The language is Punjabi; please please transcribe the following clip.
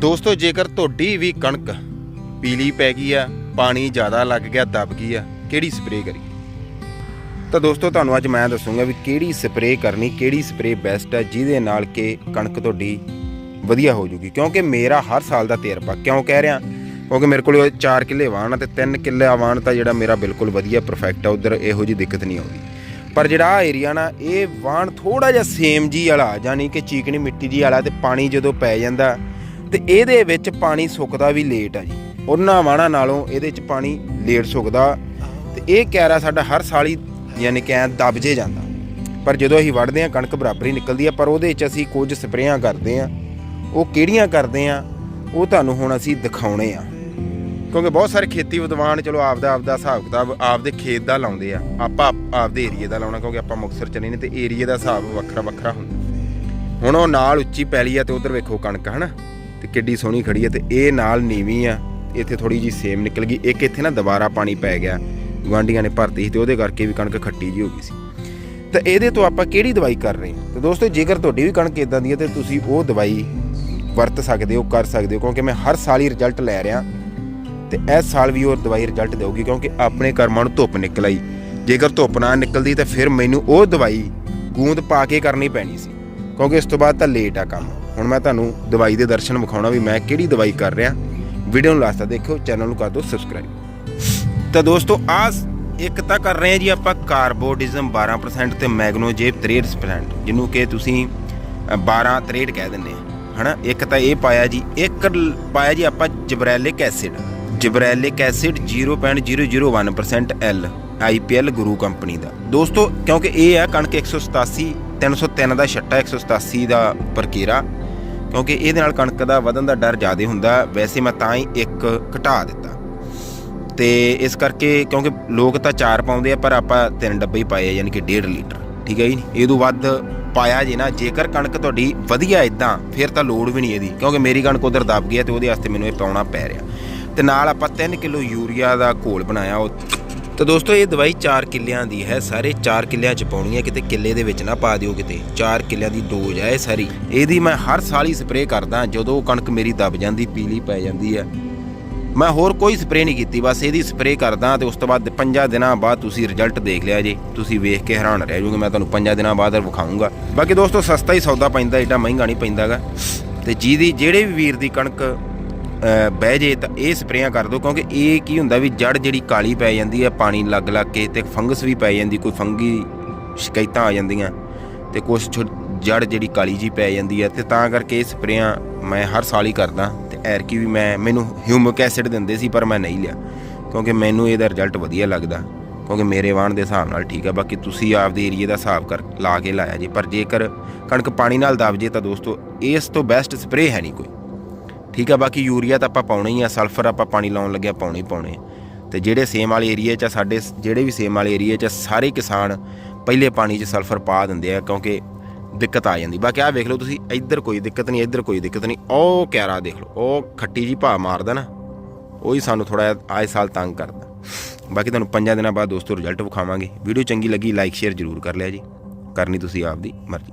ਦੋਸਤੋ, ਜੇਕਰ ਤੁਹਾਡੀ ਵੀ ਕਣਕ ਪੀਲੀ ਪੈ ਗਈ ਆ, ਪਾਣੀ ਜ਼ਿਆਦਾ ਲੱਗ ਗਿਆ, ਦਬ ਗਈ ਆ, ਕਿਹੜੀ ਸਪਰੇਅ ਕਰੀ ਤਾਂ ਦੋਸਤੋ, ਤੁਹਾਨੂੰ ਅੱਜ ਮੈਂ ਦੱਸੂਗਾ ਵੀ ਕਿਹੜੀ ਸਪਰੇਅ ਕਰਨੀ, ਕਿਹੜੀ ਸਪਰੇਅ ਬੈਸਟ ਹੈ ਜਿਹਦੇ ਨਾਲ ਕਿ ਕਣਕ ਤੁਹਾਡੀ ਵਧੀਆ ਹੋ ਜੂਗੀ। ਕਿਉਂਕਿ ਮੇਰਾ ਹਰ ਸਾਲ ਦਾ ਤਜਰਬਾ ਕਿਉਂ ਕਹਿ ਰਿਹਾ? ਕਿਉਂਕਿ ਮੇਰੇ ਕੋਲ 4 ਕਿੱਲੇ ਵਾਣ ਆ ਤੇ 3 ਕਿੱਲੇ ਵਾਣ ਤਾਂ ਜਿਹੜਾ ਮੇਰਾ ਬਿਲਕੁਲ ਵਧੀਆ ਪਰਫੈਕਟ ਆ, ਉਧਰ ਇਹੋ ਜੀ ਦਿੱਕਤ ਨਹੀਂ ਆਉਂਦੀ। ਪਰ ਜਿਹੜਾ ਆ ਏਰੀਆ ਨਾ, ਇਹ ਵਾਣ ਥੋੜਾ ਜਿਹਾ ਸੇਮ ਜੀ ਵਾਲਾ ਯਾਨੀ ਕਿ ਚੀਕਣੀ ਮਿੱਟੀ ਜੀ ਵਾਲਾ, ਤੇ ਪਾਣੀ ਜਦੋਂ ਪੈ ਜਾਂਦਾ ਤੇ ਇਹਦੇ ਵਿੱਚ ਪਾਣੀ ਸੁੱਕਦਾ ਵੀ ਲੇਟ ਆ ਜੀ। ਉਹਨਾਂ ਵਾਣਾ ਨਾਲੋਂ ਇਹਦੇ ਚ ਪਾਣੀ ਲੇਟ ਸੁੱਕਦਾ। ਤੇ ਇਹ ਕੈਰਾ ਸਾਡਾ ਹਰ ਸਾਲ ਹੀ ਯਾਨੀ ਕਿ ਐਂ ਦਬ ਜੇ ਜਾਂਦਾ। ਪਰ ਜਦੋਂ ਅਸੀਂ ਵੜਦੇ ਆ ਕਣਕ ਬਰਾਬਰ ਹੀ ਨਿਕਲਦੀ ਆ, ਪਰ ਉਹਦੇ 'ਚ ਅਸੀਂ ਕੁਝ ਸਪਰੇਆਂ ਕਰਦੇ ਆ ਉਹ ਕਿਹੜੀਆਂ ਕਰਦੇ ਆ ਉਹ ਤੁਹਾਨੂੰ ਹੁਣ ਅਸੀਂ ਦਿਖਾਉਣੇ ਆ ਕਿਉਂਕਿ ਬਹੁਤ ਸਾਰੇ ਖੇਤੀ ਵਿਦਵਾਨ ਚਲੋ ਆਪਦਾ ਆਪਦਾ ਹਿਸਾਬ ਕਿਤਾਬ, ਆਪਦੇ ਖੇਤ ਦਾ ਲਾਉਂਦੇ ਆ। ਆਪਾਂ ਆਪਦੇ ਏਰੀਏ ਦਾ ਲਾਉਣਾ, ਕਿਉਂਕਿ ਆਪਾਂ ਮੁਕਤਸਰ ਚ ਨਹੀਂ ਨੇ ਤੇ ਏਰੀਏ ਦਾ ਹਿਸਾਬ ਵੱਖਰਾ ਵੱਖਰਾ ਹੁੰਦਾ। ਹੁਣ ਉਹ ਨਾਲ ਉੱਚੀ ਪੈਲੀ ਆ ਤੇ ਉਧਰ ਵੇਖੋ ਕਣਕ, ਹਨਾ? ਤੇ ਕਿੱਡੀ ਸੋਹਣੀ ਖੜੀ ਹੈ ਤੇ ਇਹ ਨਾਲ ਨੀਵੀਂ ਆ। ਇੱਥੇ ਥੋੜੀ ਜੀ ਸੇਮ ਨਿਕਲ ਗਈ। ਇੱਕ ਇੱਥੇ ਨਾ ਦੁਬਾਰਾ ਪਾਣੀ ਪੈ ਗਿਆ। ਗੁਆਂਢੀਆਂ ਨੇ ਭਰਤੀ ਸੀ ਤੇ ਉਹਦੇ ਕਰਕੇ ਵੀ ਕਣਕ ਖੱਟੀ ਜੀ ਹੋ ਗਈ ਸੀ। ਤਾਂ ਇਹਦੇ ਤੋਂ ਆਪਾਂ ਕਿਹੜੀ ਦਵਾਈ ਕਰ ਰਹੇ ਹਾਂ? ਤੇ ਦੋਸਤੋ, ਜੇਕਰ ਤੁਹਾਡੀ ਵੀ ਕਣਕ ਇਦਾਂ ਦੀ ਹੈ ਤੇ ਤੁਸੀਂ ਉਹ ਦਵਾਈ ਵਰਤ ਸਕਦੇ ਹੋ, ਕਰ ਸਕਦੇ ਹੋ, ਕਿਉਂਕਿ ਮੈਂ ਹਰ ਸਾਲ ਹੀ ਰਿਜ਼ਲਟ ਲੈ ਰਿਹਾ। ਤੇ ਇਸ ਸਾਲ ਵੀ ਉਹ ਦਵਾਈ ਰਿਜ਼ਲਟ ਦੇਊਗੀ, ਕਿਉਂਕਿ ਆਪਣੇ ਕਰਮਾਂ ਨੂੰ ਧੁੱਪ ਨਿਕਲ ਆਈ। ਜੇਕਰ ਧੁੱਪ ਨਾ ਨਿਕਲਦੀ ਤਾਂ ਫਿਰ ਮੈਨੂੰ ਉਹ ਦਵਾਈ ਗੂੰਦ ਪਾ ਕੇ ਕਰਨੀ ਪੈਣੀ ਸੀ। ਕਿਉਂਕਿ ਇਸ ਤੋਂ ਬਾਅਦ ਤਾਂ ਲੇਟ ਆ ਕੰਮ। ਹੁਣ ਮੈਂ ਤੁਹਾਨੂੰ ਦਵਾਈ ਦੇ ਦਰਸ਼ਨ ਵਿਖਾਉਣਾ ਵੀ ਮੈਂ ਕਿਹੜੀ ਦਵਾਈ ਕਰ ਰਿਹਾ। ਵੀਡੀਓ ਨੂੰ ਲਾਸਟ ਤੱਕ ਦੇਖਿਓ ਚੈਨਲ ਨੂੰ ਕਰ ਦਿਓ ਸਬਸਕ੍ਰਾਈਬ ਤਾਂ ਦੋਸਤੋ ਆ ਇੱਕ ਤਾਂ ਕਰ ਰਹੇ ਹਾਂ ਜੀ ਆਪਾਂ ਕਾਰਬੋਡਿਜ਼ਮ 12% ਤੇ ਮੈਗਨੋਜੇਬ 63% ਜਿਹਨੂੰ ਕਿ ਤੁਸੀਂ ਅ, 12 63 ਕਹਿ ਦਿੰਦੇ ਆ ਹਨਾ? ਇੱਕ ਤਾਂ ਇਹ ਪਾਇਆ ਜੀ ਇੱਕ ਪਾਇਆ ਜੀ ਆਪਾਂ gibberellic acid. Gibberellic acid 0.001% L IPL Guru company ਦਾ। ਦੋਸਤੋ ਕਿਉਂਕਿ ਇਹ ਆ ਕਣਕ 187 303 ਦਾ ਛੱਟਾ 187 ਦਾ ਪਰਕੀਰਾ ਕਿਉਂਕਿ ਇਹਦੇ ਨਾਲ ਕਣਕ ਦਾ ਵਧਣ ਦਾ ਡਰ ਜ਼ਿਆਦਾ ਹੁੰਦਾ, ਵੈਸੇ ਮੈਂ ਤਾਂ ਹੀ ਇੱਕ ਘਟਾ ਦਿੱਤਾ। ਤੇ ਇਸ ਕਰਕੇ ਕਿਉਂਕਿ ਲੋਕ ਤਾਂ ਚਾਰ ਪਾਉਂਦੇ ਆ, ਪਰ ਆਪਾਂ ਤਿੰਨ ਡੱਬੇ ਹੀ ਪਾਏ ਆ, ਯਾਨੀ ਕਿ 1.5 ਲੀਟਰ, ਠੀਕ ਹੈ ਜੀ? ਇਹ ਤੋਂ ਵੱਧ ਪਾਇਆ ਜੇ ਨਾ, ਜੇਕਰ ਕਣਕ ਤੁਹਾਡੀ ਵਧੀਆ ਇਦਾਂ ਫਿਰ ਤਾਂ ਲੋੜ ਵੀ ਨਹੀਂ ਇਹਦੀ, ਕਿਉਂਕਿ ਮੇਰੀ ਕਣਕ ਉਧਰ ਦਬ ਗਈ ਹੈ ਤੇ ਉਹਦੇ ਵਾਸਤੇ ਮੈਨੂੰ ਇਹ ਪਾਉਣਾ ਪੈ ਰਿਹਾ। ਤੇ ਨਾਲ ਆਪਾਂ 3 ਕਿਲੋ ਯੂਰੀਆ ਦਾ ਘੋਲ ਬਣਾਇਆ, ਉਹ ਤਾਂ ਦੋਸਤੋ, ਇਹ ਦਵਾਈ 4 ਕਿੱਲਿਆਂ ਦੀ ਹੈ। ਸਾਰੇ 4 ਕਿੱਲਿਆਂ ਚ ਪਾਉਣੀ ਹੈ। ਕਿਤੇ ਕਿੱਲੇ ਦੇ ਵਿੱਚ ਨਾ ਪਾ ਦਿਓ ਕਿਤੇ। 4 ਕਿੱਲਿਆਂ ਦੀ ਡੋਜ਼ ਹੈ ਇਹ ਸਾਰੀ। ਇਹਦੀ ਮੈਂ ਹਰ ਸਾਲ ਹੀ ਸਪਰੇਅ ਕਰਦਾ ਜਦੋਂ ਕਣਕ ਮੇਰੀ ਦਬ ਜਾਂਦੀ, ਪੀਲੀ ਪੈ ਜਾਂਦੀ ਹੈ। ਮੈਂ ਹੋਰ ਕੋਈ ਸਪਰੇਅ ਨਹੀਂ ਕੀਤੀ। ਬਸ ਇਹਦੀ ਸਪਰੇਅ ਕਰਦਾ ਤੇ ਉਸ ਤੋਂ ਬਾਅਦ 5 ਦਿਨਾਂ ਬਾਅਦ ਤੁਸੀਂ ਰਿਜ਼ਲਟ ਦੇਖ ਲਿਆ ਜੀ। ਤੁਸੀਂ ਵੇਖ ਕੇ ਹੈਰਾਨ ਰਹਿ ਜਾਓਗੇ। ਮੈਂ ਤੁਹਾਨੂੰ 5 ਦਿਨਾਂ ਬਾਅਦ ਵਿਖਾਉਂਗਾ ਬਾਕੀ ਦੋਸਤੋ, ਸਸਤਾ ਹੀ ਸੌਦਾ ਪੈਂਦਾ। ਏਡਾ ਮਹਿੰਗਾ ਨਹੀਂ ਪੈਂਦਾਗਾ। ਤੇ ਜਿਹਦੀ ਜਿਹੜੇ ਵੀ ਵੀਰ ਦੀ ਕਣਕ ਬਹਿ ਜੇ ਤਾਂ ਇਹ ਸਪਰੇਆਂ ਕਰ ਦਿਓ ਕਿਉਂਕਿ ਇਹ ਕੀ ਹੁੰਦਾ ਵੀ ਜੜ ਜਿਹੜੀ ਕਾਲੀ ਪੈ ਜਾਂਦੀ ਹੈ, ਪਾਣੀ ਲੱਗ ਲੱਗ ਕੇ ਤੇ ਫੰਗਸ ਵੀ ਪੈ ਜਾਂਦੀ, ਕੋਈ ਫੰਗੀ ਸ਼ਿਕਾਇਤਾਂ ਆ ਜਾਂਦੀਆਂ ਤੇ ਕੁਝ ਜੜ ਜਿਹੜੀ ਕਾਲੀ ਜੀ ਪੈ ਜਾਂਦੀ ਹੈ ਤੇ ਤਾਂ ਕਰਕੇ ਇਹ ਸਪਰੇਆਂ ਮੈਂ ਹਰ ਸਾਲ ਹੀ ਕਰਦਾ ਤੇ ਐਰਕੀ ਵੀ ਮੈਂ, ਮੈਨੂੰ ਹਿਊਮਿਕ ਐਸਿਡ ਦਿੰਦੇ ਸੀ ਪਰ ਮੈਂ ਨਹੀਂ ਲਿਆ, ਕਿਉਂਕਿ ਮੈਨੂੰ ਇਹਦਾ ਰਿਜ਼ਲਟ ਵਧੀਆ ਲੱਗਦਾ, ਕਿਉਂਕਿ ਮੇਰੇ ਵਾਣ ਦੇ ਹਿਸਾਬ ਨਾਲ ਠੀਕ ਹੈ ਬਾਕੀ ਤੁਸੀਂ ਆਪਦੇ ਏਰੀਏ ਦਾ ਹਿਸਾਬ ਕਰ, ਲਾ ਕੇ ਲਾਇਆ ਜੀ, ਪਰ ਜੇਕਰ ਕਣਕ ਪਾਣੀ ਨਾਲ ਦਬ ਜੇ ਤਾਂ ਦੋਸਤੋ, ਇਸ ਤੋਂ ਬੈਸਟ ਸਪਰੇਅ ਹੈ ਨਹੀਂ ਕੋਈ। ਠੀਕ ਆ ਬਾਕੀ ਯੂਰੀਆ ਤਾਂ ਆਪਾਂ ਪਾਉਣਾ ਹੀ ਆ ਸਲਫਰ ਆਪਾਂ ਪਾਣੀ ਲਾਉਣ ਲੱਗਿਆ ਪਾਉਣੇ ਹੀ ਪਾਉਣੇ। ਆ। ਤੇ ਜਿਹੜੇ ਸੇਮ ਵਾਲੇ ਏਰੀਏ 'ਚ ਆ, ਸਾਡੇ ਜਿਹੜੇ ਵੀ ਸੇਮ ਵਾਲੇ ਏਰੀਏ 'ਚ ਆ, ਸਾਰੇ ਕਿਸਾਨ ਪਹਿਲੇ ਪਾਣੀ 'ਚ ਸਲਫਰ ਪਾ ਦਿੰਦੇ ਆ ਕਿਉਂਕਿ ਦਿੱਕਤ ਆ ਜਾਂਦੀ। ਬਾਕੀ ਆਹ ਵੇਖ ਲਓ ਤੁਸੀਂ ਇੱਧਰ ਕੋਈ ਦਿੱਕਤ ਨਹੀਂ ਇੱਧਰ ਕੋਈ ਦਿੱਕਤ ਨਹੀਂ ਉਹ ਕਿਆਰਾ ਦੇਖ ਲਓ ਉਹ ਖੱਟੀ ਜੀ ਭਾ ਮਾਰਦਾ ਨਾ ਉਹੀ ਹੀ ਸਾਨੂੰ ਥੋੜਾ ਆਏ ਸਾਲ ਤੰਗ ਕਰਦਾ। ਬਾਕੀ ਤੁਹਾਨੂੰ ਪੰਜਾਂ ਦਿਨਾਂ ਬਾਅਦ ਦੋਸਤੋ ਰਿਜ਼ਲਟ ਵਿਖਾਵਾਂਗੇ। ਵੀਡੀਓ ਚੰਗੀ ਲੱਗੀ ਲਾਈਕ ਸ਼ੇਅਰ ਜ਼ਰੂਰ ਕਰ ਲਿਆ ਜੀ। ਕਰਨੀ ਤੁਸੀਂ ਆਪਦੀ ਮਰਜ਼ੀ।